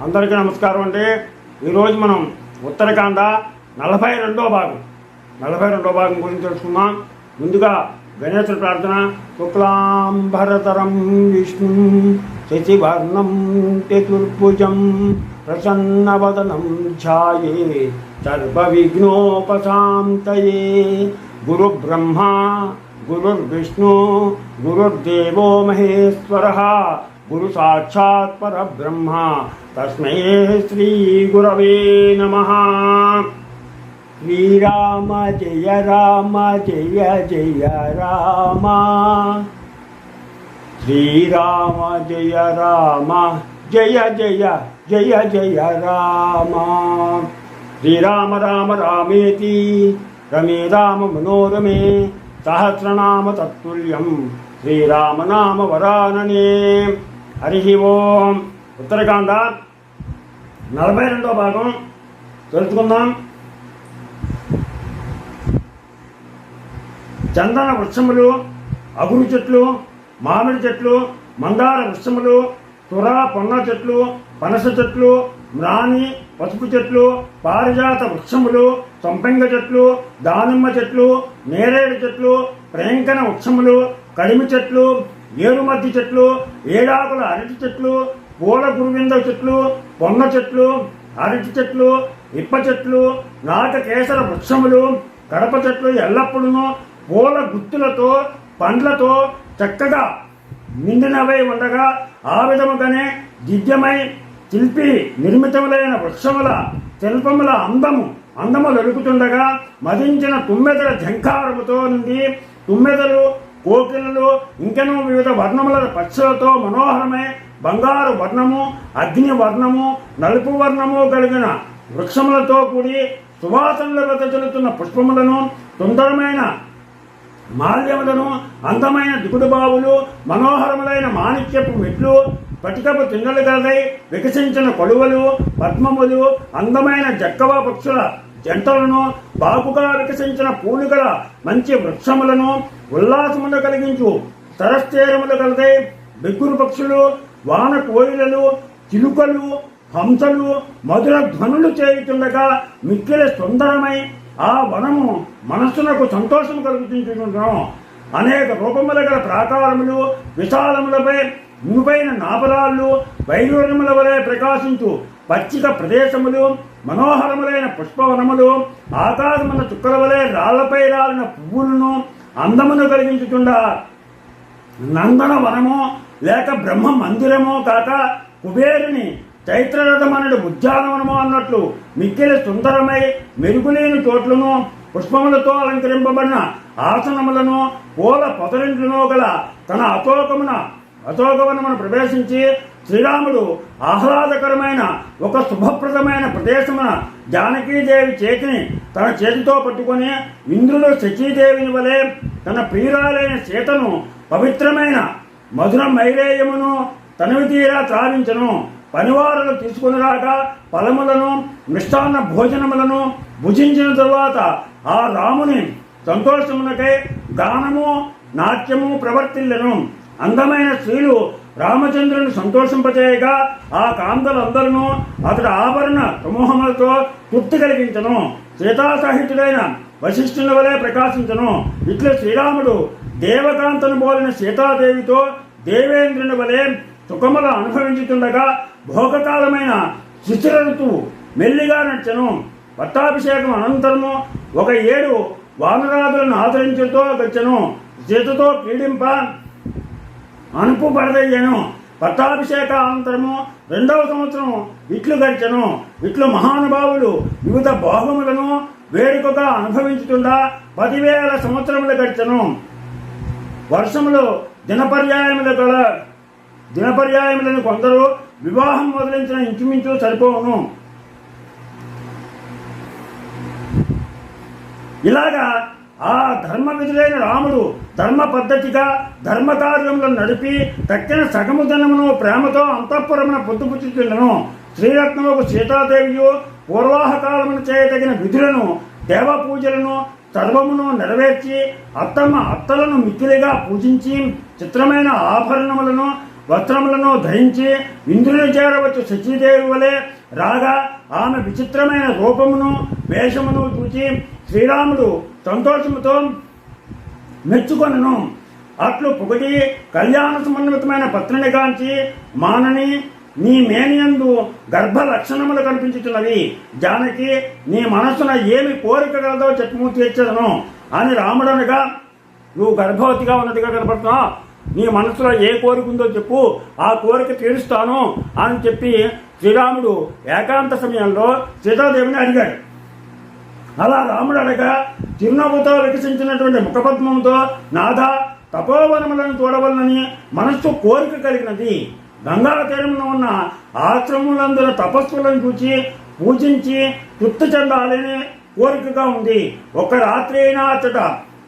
అందరికీ నమస్కారం అండి. ఈరోజు మనం ఉత్తరాఖండ నలభై రెండో భాగం. నలభై రెండో భాగం గురించి తెలుసుకుందాం. ముందుగా గణేశుడి ప్రార్థన. శుక్లాంబరతరం విష్ణు శశివర్ణం చతుర్భుజం ప్రసన్నవదనం ఛాయే సర్వవిఘ్నోపశాంతయే. గురు బ్రహ్మ గురుర్విష్ణు గురుర్దేవో మహేశ్వర. गुरु साक्षात् परब्रह्मा। तस्मै श्रीगुरवे नमः। श्रीराम जय राम, जय जय राम। श्री राम जय राम, जय जय जय जय राम। श्री राम राम रामेति, रमे राम मनोरमे, सहस्रनाम तत्तुल्यम। श्री राम नाम वरानने। హరి ఓం. ఉత్తరకాండ నలభై రెండో భాగం. తెలుసుకుందాం. చందన వృక్షములు అగురు చెట్లు మామిడి చెట్లు మందార వృక్షములు తురా పొన్న చెట్లు పనస చెట్లు మ్రాని పసుపు చెట్లు పారిజాత వృక్షములు సంపెంగ చెట్లు దానిమ్మ చెట్లు నేరేడు చెట్లు ప్రేంకన వృక్షములు కడిమి చెట్లు ఏరుమద్ది చెట్లు ఏడాకుల అరటి చెట్లు పూల గురువింద చెట్లు పొన్న చెట్లు అరటి చెట్లు ఇప్ప చెట్లు నాట కేసర వృక్షములు కడప చెట్లు ఎల్లప్పుడూ పూల గుత్తులతో పండ్లతో చక్కగా నిండినవై ఉండగా ఆ విధముగానే దివ్యమై శిల్పి నిర్మితములైన వృక్షముల శిల్పముల అందము అందము వెలుగుతుండగా మదించిన తుమ్మెదల ఝంకారముతో నుండి తుమ్మెదలు కోకిలలు ఇంకనూ వివిధ వర్ణముల పక్షులతో మనోహరమే బంగారు వర్ణము అగ్ని వర్ణము నలుపు వర్ణము కలిగిన వృక్షములతో కూడి సువాసనలు వెదజల్లుతున్న పుష్పములను సుందరమైన మాల్యములను అందమైన దిగుడు బావులు మనోహరములైన మాణిక్యపు మెట్లు పటికపు తిన్నలు గలదై వికసించిన కొలువలు పద్మములు అందమైన జక్కవ పక్షుల జంటలను బాపుగా వికసించిన పూలు గల మంచి వృక్షములను ఉల్లాసమును కలిగించు సరస్తేరములు కలదై బిగ్గురు పక్షులు వాన కోయిలలు చిలుకలు హంసలు మధుర ధ్వనులు చేయుతుండగా మిక్కిలి సుందరమై ఆ వనము మనస్సునకు సంతోషం కలుగుతుంటున్నాం అనేక రూపముల గల ప్రాకారములు విశాలములపై మునుపైన నాపరాళ్ళు వైడూర్యముల వలె ప్రకాశించు పచ్చిక ప్రదేశములు మనోహరములైన పుష్పవనములు ఆకాశమున చుక్కల వలె రాళ్ళపై రాలిన పువ్వులను అందమును కలిగించుచుండా. నందన వనము లేక బ్రహ్మ మందిరమో కాక కుబేరుని చైత్రరథమనుడు ఉద్యానవనము అన్నట్లు మిక్కిలి సుందరమై మెరుగులేని చోట్లను పుష్పములతో అలంకరింపబడిన ఆసనములను పూల పొదరింట్లను గల తన అతోకమున అతోకవనమును ప్రవేశించి శ్రీరాముడు ఆహ్లాదకరమైన ఒక శుభప్రదమైన ప్రదేశమున జానకీదేవి చేతిని తన చేతితో పట్టుకొని ఇంద్రుడు శచీదేవిని వలె తన ప్రియురాలైన సీతను పవిత్రమైన మధుర మైలేయమును తనవి తీరా త్రావించను. పనివారులు తీసుకుని రాక ఫలములను మిష్టాన్న భోజనములను భుజించిన తరువాత ఆ రాముని సంతోషమునకై గానము నాట్యము ప్రవర్తిల్లను. అందమైన స్త్రీలు రామచంద్రుని సంతోషింపచేయగా ఆ కాంతలందరూ అతడి ఆభరణ సమూహములతో తృప్తి కలిగించను. సీతాసాహితుడైన వశిష్ఠుని వలె ప్రకాశించను. ఇట్లా శ్రీరాముడు దేవకాంతను పోలిన సీతాదేవితో దేవేంద్రుని వలె సుఖములు అనుభవించుతుండగా భోగకాలమైన శిశిర ఋతువు మెల్లిగా నచ్చను పట్టాభిషేకం అనంతరము ఒక ఏడు వానరాజులను ఆదరించతో గచ్చను. సీతతో పీడింప అనుపు పడదయ్యను పట్టాభిషేక అనంతరము రెండవ సంవత్సరం ఇట్లు గడిచెను. ఇట్లు మహానుభావులు వివిధ భోగములను వేడుకగా అనుభవించుతుండా పదివేల సంవత్సరములు గడిచెను. వర్షములు దినపర్యాయముల గల దినపర్యాయములను కొందరు వివాహం మొదలించిన ఇంచుమించు సరిపోవును. ఇలాగా ఆ ధర్మ విధులైన రాముడు ధర్మ పద్ధతిగా ధర్మ నడిపి తక్కిన సగము ధనమును ప్రేమతో అంతఃపురమున పొద్దుపుచ్చుచుండను. శ్రీరత్నముకు సీతాదేవియు పూర్వాహకాలమును చేయదగిన విధులను దేవ పూజలను సర్వమును నెరవేర్చి అత్తమ్మ అత్తలను మిక్కిలిగా పూజించి చిత్రమైన ఆభరణములను వస్త్రములను ధరించి ఇంద్రుని చేరవచ్చు శచీదేవి వలె రాగా ఆమె విచిత్రమైన రూపమును వేషమును చూచి శ్రీరాముడు సంతోషముతో మెచ్చుకొనను. అట్లు పొగటి కళ్యాణ సమన్వితమైన పత్రిని కాంచి మానని నీ మేనియందు గర్భ లక్షణములు కనిపించుతున్నవి జానకి నీ మనసున ఏమి కోరిక కలదో చెప్పము తీర్చదను అని రాముడనగా నువ్వు గర్భవతిగా ఉన్నదిగా కనపడుతున్నావు నీ మనసులో ఏ కోరిక ఉందో చెప్పు. ఆ కోరిక తీరుస్తాను అని చెప్పి శ్రీరాముడు ఏకాంత సమయంలో సీతాదేవిని అడిగాడు. అలా రాముడు అడగా చిరునవ్వుతో వికసించినటువంటి ముఖపద్మంతో నాథ తపోవనములను చూడవలనని మనస్సు కోరిక కలిగినది. గంగా తీరంలో ఉన్న ఆశ్రములందున తపస్సులను చూచి పూజించి తృప్తి చెందాలని కోరికగా ఉంది. ఒక రాత్రి అయినా అతట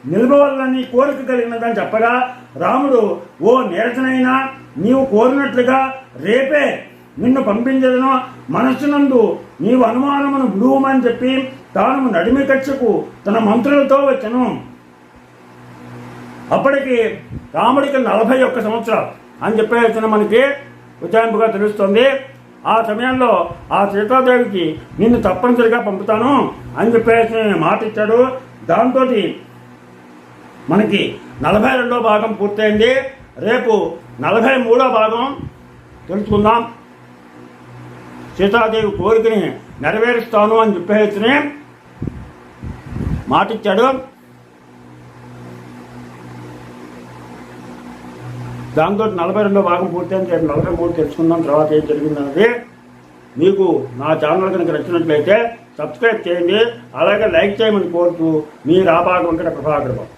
నిలబవాలని కోరిక కలిగినదని చెప్పగా రాముడు ఓ నీరసనైనా నీవు కోరినట్లుగా రేపే నిన్ను పంపించదను. మనస్సునందు నీవు అనుమానమును విడువమని చెప్పి తాను నడిమి కక్షకు తన మంత్రులతో వచ్చను. అప్పటికి రాముడికి నలభై ఒక్క సంవత్సరాలు. అని చెప్పేసిన మనకి ఉచాయింపుగా తెలుస్తుంది. ఆ సమయంలో ఆ సీతాదేవికి నిన్ను తప్పనిసరిగా పంపుతాను అని చెప్పేసి మాట ఇచ్చాడు. దాంతో మనకి నలభై రెండో భాగం పూర్తయింది. రేపు నలభై మూడో భాగం తెలుసుకుందాం. సీతాదేవి కోరికని నెరవేరుస్తాను అని చెప్పేసి మాటిచ్చాడు. దాంతో నలభై రెండో భాగం పూర్తయింది. రేపు నలభై మూడు తెలుసుకుందాం తర్వాత ఏం జరిగిందన్నది మీకు నా ఛానల్ కనుక నచ్చినట్లయితే సబ్స్క్రైబ్ చేయండి అలాగే లైక్ చేయమని కోరుతూ మీ రాబాగ వెంకట ప్రభాకర్ బాబు.